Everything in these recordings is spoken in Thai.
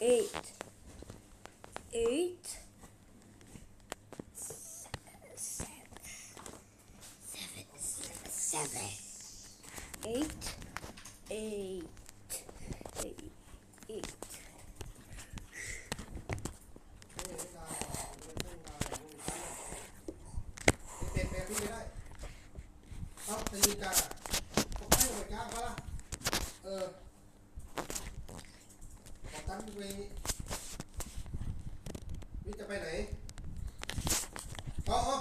eight. Eight. Seven eight eight. Eight. Eight. เป็ ขอตั้งไปวิจะไปไหนเอาเอา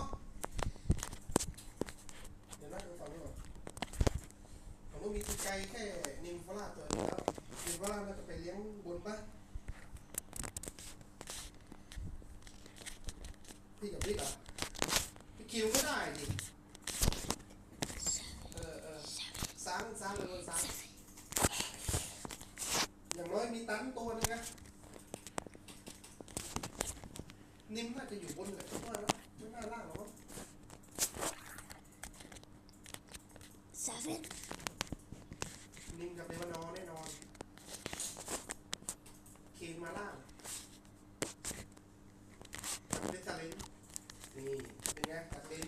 เดี๋ยวนะดูฝั่งนี้ก่อนผมว่ามีตีไก่แค่นิมฟลาตัวเดียวนิมฟลาน่าจะไปเลี้ยงบนปะพี่กับพี่เหรอพี่คิวก็ได้ดิ เออเออสร้างสร้างเลยสร้างอย่างน้อยมีตันตัวนึงนะ นิ่มน่าจะอยู่บนเลยว่าแล้วไม่น่าล่างหรอก seven นิ่มกับเดวานอแน่นอน เคนมาล่างเบสซาเลนนี่ เป็นไงตัดเลน